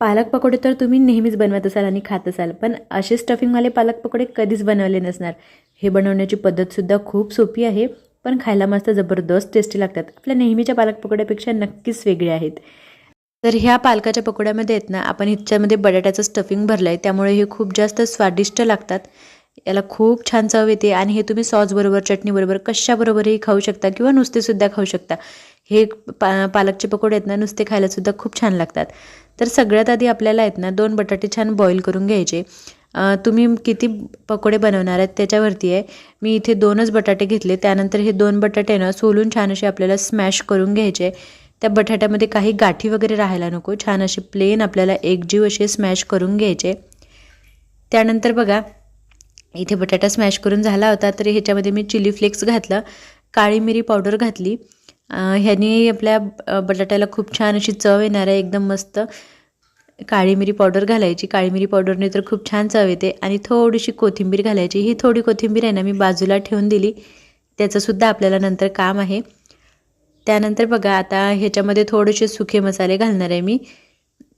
पालक पकोडे तर तुम्ही नेहमीच बनवत असाल आणि खात असाल पण असे स्टफिंगवाले पालक पकोडे कधीच बनवले नसणार. हे बनवण्याची पद्धतसुद्धा खूप सोपी आहे पण खायला मस्त जबरदस्त टेस्टी लागतात. आपल्या नेहमीच्या पालक पकोड्यापेक्षा नक्कीच वेगळे आहेत. तर ह्या पालकाच्या पकोड्यामध्ये आहेत ना आपण ह्याच्यामध्ये बटाट्याचं स्टफिंग भरलं आहे त्यामुळे हे खूप जास्त स्वादिष्ट लागतात. याला खूप छान चव येते आणि हे तुम्ही सॉसबरोबर चटणीबरोबर कशाबरोबरही खाऊ शकता किंवा नुसतेसुद्धा खाऊ शकता. हे पा पालकचे पकोडे आहेत ना नुसते खायलासुद्धा खूप छान लागतात. तर सगळ्यात आधी आपल्याला आहेत ना दोन बटाटे छान बॉईल करून घ्यायचे. तुम्ही किती पकोडे बनवणार आहेत त्याच्यावरती आहे. मी इथे दोनच बटाटे घेतले त्यानंतर हे दोन बटाटे ना सोलून छान असे आपल्याला स्मॅश करून घ्यायचे. त्या बटाट्यामध्ये काही गाठी वगैरे राहायला नको छान असे प्लेन आपल्याला एकजीव असे स्मॅश करून घ्यायचे. त्यानंतर बघा इथे बटाटा स्मॅश करून झाला होता तर ह्याच्यामध्ये मी चिली फ्लेक्स घातलं काळी मिरी पावडर घातली. ह्यानी आपल्या बटाट्याला खूप छान अशी चव येणार आहे एकदम मस्त. काळी मिरी पावडर घालायची काळी मिरी पावडरने तर खूप छान चव येते. आणि थोडीशी कोथिंबीर घालायची ही थोडी कोथिंबीर आहे ना मी बाजूला ठेवून दिली. त्याचंसुद्धा आपल्याला नंतर काम आहे. त्यानंतर बघा आता ह्याच्यामध्ये थोडेसे सुखे मसाले घालणार आहे मी.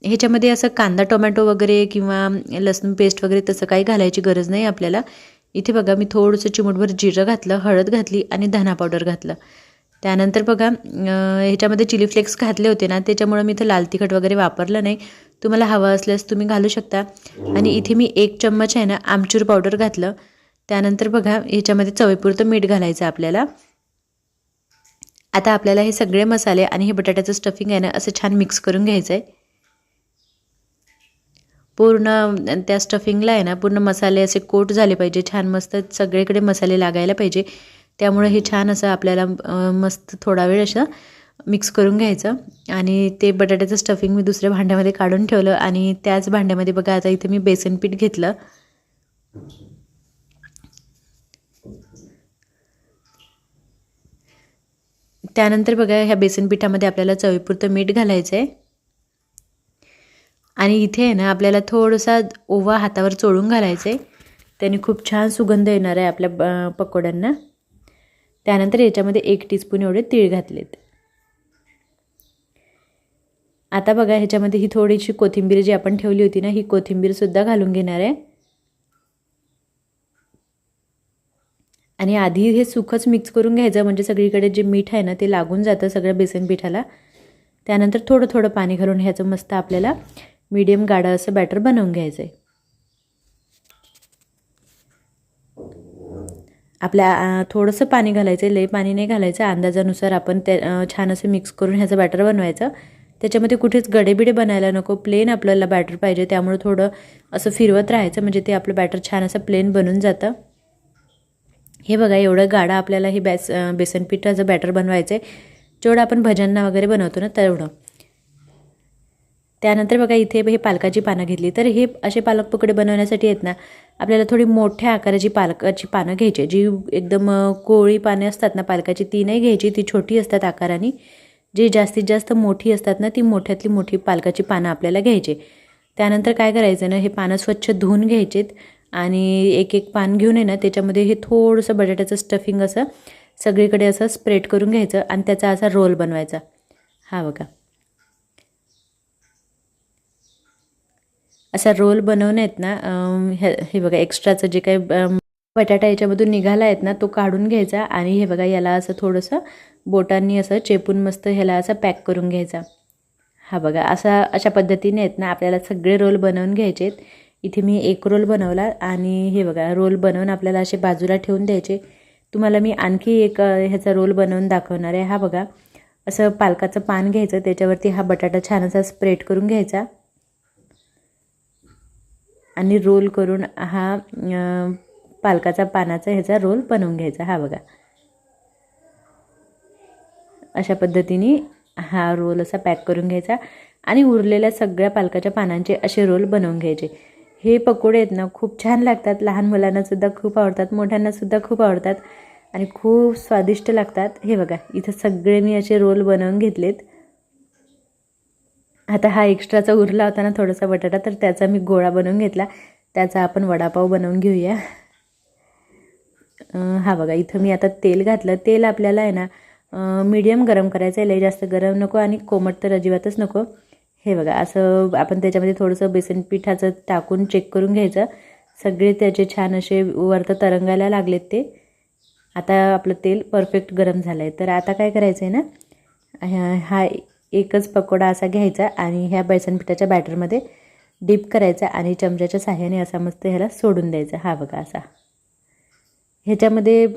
ह्याच्यामध्ये असं कांदा टोमॅटो वगैरे किंवा लसूण पेस्ट वगैरे तसं काही घालायची गरज नाही आपल्याला. इथे बघा मी थोडंसं चिमूटभर जिरं घातलं हळद घातली आणि धना पावडर घातलं. त्यानंतर बघा ह्याच्यामध्ये चिली फ्लेक्स घातले होते ना त्याच्यामुळं मी इथं लाल तिखट वगैरे वापरलं नाही. तुम्हाला हवं असल्यास तुम्ही घालू शकता. आणि इथे मी एक चम्मच आहे ना आमचूर पावडर घातलं. त्यानंतर बघा ह्याच्यामध्ये चवीपुरतं मीठ घालायचं आपल्याला. आता आपल्याला हे सगळे मसाले आणि हे बटाट्याचं स्टफिंग आहे ना असं छान मिक्स करून घ्यायचं आहे पूर्ण त्या स्टफिंगला आहे ना पूर्ण मसाले असे कोट झाले पाहिजे छान मस्त सगळीकडे मसाले लागायला पाहिजे. त्यामुळे हे छान असं आपल्याला मस्त थोडा वेळ असं मिक्स करून घ्यायचं. आणि ते बटाट्याचं स्टफिंग मी दुसऱ्या भांड्यामध्ये काढून ठेवलं आणि त्याच भांड्यामध्ये बघा आता इथे मी बेसन पीठ घेतलं. त्यानंतर बघा ह्या बेसन पिठामध्ये आपल्याला चवीपुरतं मीठ घालायचं आहे आणि इथे आहे ना आपल्याला थोडासा ओवा हातावर चोळून घालायचं आहे त्याने खूप छान सुगंध येणार आहे आपल्या पकोड्यांना. त्यानंतर याच्यामध्ये एक टीस्पून एवढे तीळ घातलेत. आता बघा ह्याच्यामध्ये ही थोडीशी कोथिंबीर जी आपण ठेवली होती ना ही कोथिंबीरसुद्धा घालून घेणार आहे. आणि आधी हे सुखच मिक्स करून घ्यायचं म्हणजे सगळीकडे जे मीठ आहे ना ते लागून जातं सगळं बेसन पिठाला. त्यानंतर थोडं थोडं पाणी घालून ह्याचं मस्त आपल्याला. मीडियम गाडं असं बॅटर बनवून घ्यायचं. आहे आपल्या थोडंसं पाणी घालायचं आहे लई पाणी नाही घालायचं. अंदाजानुसार आपण ते छान असं मिक्स करून ह्याचं बॅटर बनवायचं. त्याच्यामध्ये कुठेच गडेबिडे बनायला नको. प्लेन आपल्याला बॅटर पाहिजे. त्यामुळे थोडं असं फिरवत राहायचं. म्हणजे ते आपलं बॅटर छान असं प्लेन बनून जातं. हे बघा एवढं गाडा आपल्याला हे बॅस बेसन पिठाचं बॅटर बनवायचं आहे जेवढं आपण भज्यांना वगैरे बनवतो ना तेवढं. त्यानंतर बघा इथे हे पालकाची पानं घेतली. तर हे असे पालक पकडे बनवण्यासाठी आहेत ना आपल्याला थोडी मोठ्या आकाराची पालकाची पानं घ्यायची जी एकदम कोळी पाने असतात ना पालकाची ती नाही घ्यायची. ती छोटी असतात आकाराने. जी जास्तीत जास्त मोठी असतात ना ती मोठ्यातली मोठी पालकाची पानं आपल्याला घ्यायची त्यानंतर काय करायचं ना हे पानं स्वच्छ धुवून घ्यायचेत आणि एक एक पान घेऊन आहे ना त्याच्यामध्ये हे थोडंसं बटाट्याचं स्टफिंग असं सगळीकडे असं स्प्रेड करून घ्यायचं आणि त्याचा असा रोल बनवायचा. हा बघा. असा रोल बनवण्यात ना हे हे बघा एक्स्ट्राचं जे काही बटाटा याच्यामधून निघाला आहेत ना तो काढून घ्यायचा आणि हे बघा याला असं थोडंसं बोटांनी असं चेपून मस्त ह्याला असं पॅक करून घ्यायचा. हा बघा असा अशा पद्धतीने आहेत ना आपल्याला सगळे रोल बनवून घ्यायचे आहेत. इथे मी एक रोल बनवला आणि हे बघा रोल बनवून आपल्याला असे बाजूला ठेवून द्यायचे. तुम्हाला मी आणखी एक ह्याचा रोल बनवून दाखवणार आहे. हा बघा असं पालकाचं पान घ्यायचं त्याच्यावरती हा बटाटा छान असा स्प्रेड करून घ्यायचा. आणि रोल करून हा पालकाचा पानाचा ह्याचा रोल बनवून घ्यायचा. हा बघा. अशा पद्धतीने हा रोल असा पॅक करून घ्यायचा आणि उरलेल्या सगळ्या पालकाच्या पानांचे असे रोल बनवून घ्यायचे. हे पकोडे आहेत ना खूप छान लागतात. लहान मुलांनासुद्धा खूप आवडतात मोठ्यांनासुद्धा खूप आवडतात आणि खूप स्वादिष्ट लागतात. हे बघा इथं सगळे मी असे रोल बनवून घेतलेत. आता हा एक्स्ट्राचा उरला होता ना थोडासा बटाटा तर त्याचा मी गोळा बनवून घेतला. त्याचा आपण वडापाव बनवून घेऊया. हा बघा इथं मी आता तेल घातलं. तेल आपल्याला आहे ना मीडियम गरम करायचं आहे लई जास्त गरम नको आणि कोमट तर अजिबातच नको. हे बघा असं आपण त्याच्यामध्ये थोडंसं बेसन पिठाचं टाकून चेक करून घ्यायचं. सगळे त्याचे छान असे वरतं तरंगायला लागलेत ते. आता आपलं तेल परफेक्ट गरम झालं आहे तर आता काय करायचं आहे ना हा एकच पकोडा असा घ्यायचा आणि ह्या बेसन पिठाच्या बॅटरमध्ये डीप करायचा आणि चमच्याच्या साह्याने असा मस्त ह्याला सोडून द्यायचा. हा बघा असा. ह्याच्यामध्ये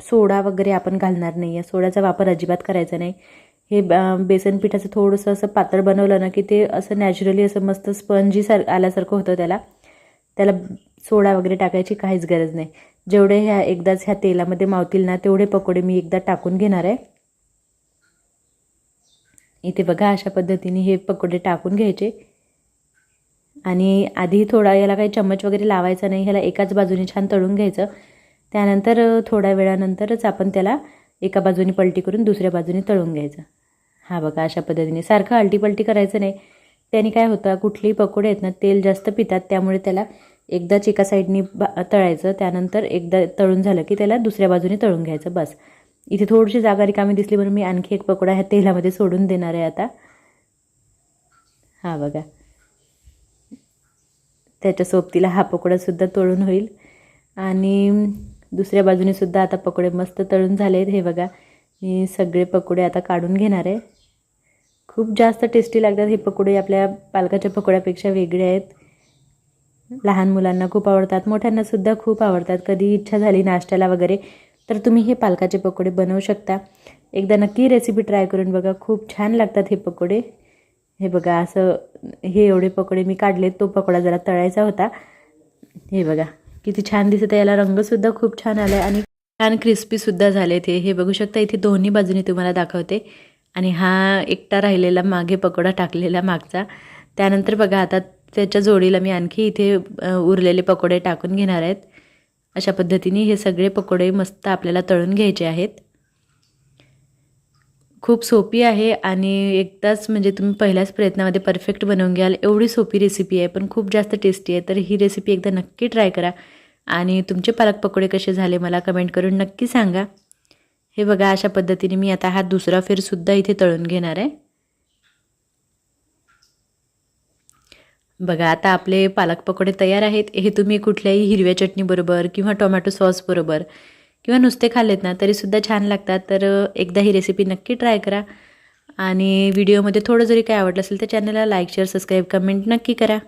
सोडा वगैरे आपण घालणार नाही. आहे सोड्याचा वापर अजिबात करायचा नाही. हे ब- बेसन पिठाचं थोडंसं असं पातळ बनवलं ना की ते असं नॅचरली असं मस्त स्पंजी सार आल्यासारखं होतं त्याला. त्याला सोडा वगैरे टाकायची काहीच गरज नाही. जेवढे ह्या एकदाच ह्या तेलामध्ये मावतील ना तेवढे पकोडे मी एकदा टाकून घेणार आहे. इथे बघा अशा पद्धतीने हे पकोडे टाकून घ्यायचे. आणि आधी थोडा याला काही चम्मच वगैरे लावायचा नाही ह्याला एकाच बाजूने छान तळून घ्यायचं. त्यानंतर थोड्या वेळानंतरच आपण त्याला एका बाजूने पलटी करून दुसऱ्या बाजूने तळून घ्यायचं. हा बघा अशा पद्धतीने. सारखं आलटी करायचं नाही. त्याने काय होतं कुठलेही पकोडे आहेत ना तेल जास्त पितात त्यामुळे त्याला एकदाच एका साईडनी बा तळायचं. त्यानंतर एकदा तळून झालं की त्याला दुसऱ्या बाजूने तळून घ्यायचं बस. इथे थोडीशी जागा रिकामी दिसली म्हणून मी आणखी एक पकोडा ह्या तेलामध्ये सोडून देणार आहे आता. हा बघा. त्याच्या सोबतीला हा पकोडासुद्धा तळून होईल. आणि दुसऱ्या बाजूने सुद्धा आता पकोडे मस्त तळून झाले आहेत हे बघा मी सगळे पकोडे आता काढून घेणार आहे. खूप जास्त टेस्टी लागतात हे पकोडे. आपल्या पालकाच्या पकोड्यापेक्षा वेगळे आहेत. लहान मुलांना खूप आवडतात. मोठ्यांनासुद्धा खूप आवडतात. कधी इच्छा झाली नाश्त्याला वगैरे तर तुम्ही हे पालकाचे पकोडे बनवू शकता. एकदा नक्की रेसिपी ट्राय करून बघा. खूप छान लागतात हे पकोडे. हे बघा असं हे एवढे पकोडे मी काढले तो पकोडा जरा तळायचा होता. हे बघा किती छान दिसत आहे. याला रंगसुद्धा खूप छान आला आहे आणि छान क्रिस्पीसुद्धा झाले ते हे. बघू शकता इथे दोन्ही बाजूने तुम्हाला दाखवते. आणि हा एकटा राहिलेला मागे पकोडा टाकलेला मागचा. त्यानंतर बघा आता त्याच्या जोडीला मी आणखी इथे उरलेले पकोडे टाकून घेणार आहेत. अशा पद्धतीने हे सगळे पकोडे मस्त आपल्याला तळून घ्यायचे आहेत. खूप सोपी आहे आणि एकदाच म्हणजे तुम्ही पहिल्याच प्रयत्नामध्ये परफेक्ट बनवून घ्याल. एवढी सोपी रेसिपी आहे पण खूप जास्त टेस्टी आहे. तर ही रेसिपी एकदा नक्की ट्राय करा. आणि तुमचे पालक पकोडे कसे झाले मला कमेंट करून नक्की सांगा. हे बघा अशा पद्धतीने मी आता हा दुसरा फेरसुद्धा इथे तळून घेणार आहे. बघा आता आपले पालक पकोडे तयार आहेत. हे तुम्ही कुठल्याही हिरव्या चटणीबरोबर किंवा टोमॅटो सॉसबरोबर किंवा नुसते खाल्लेत ना तरीसुद्धा छान लागतात. तर एकदा ही रेसिपी नक्की ट्राय करा. आणि व्हिडिओमध्ये थोडं जरी काय आवडलं असेल तर चॅनलला लाईक शेअर सबस्क्राईब कमेंट नक्की करा.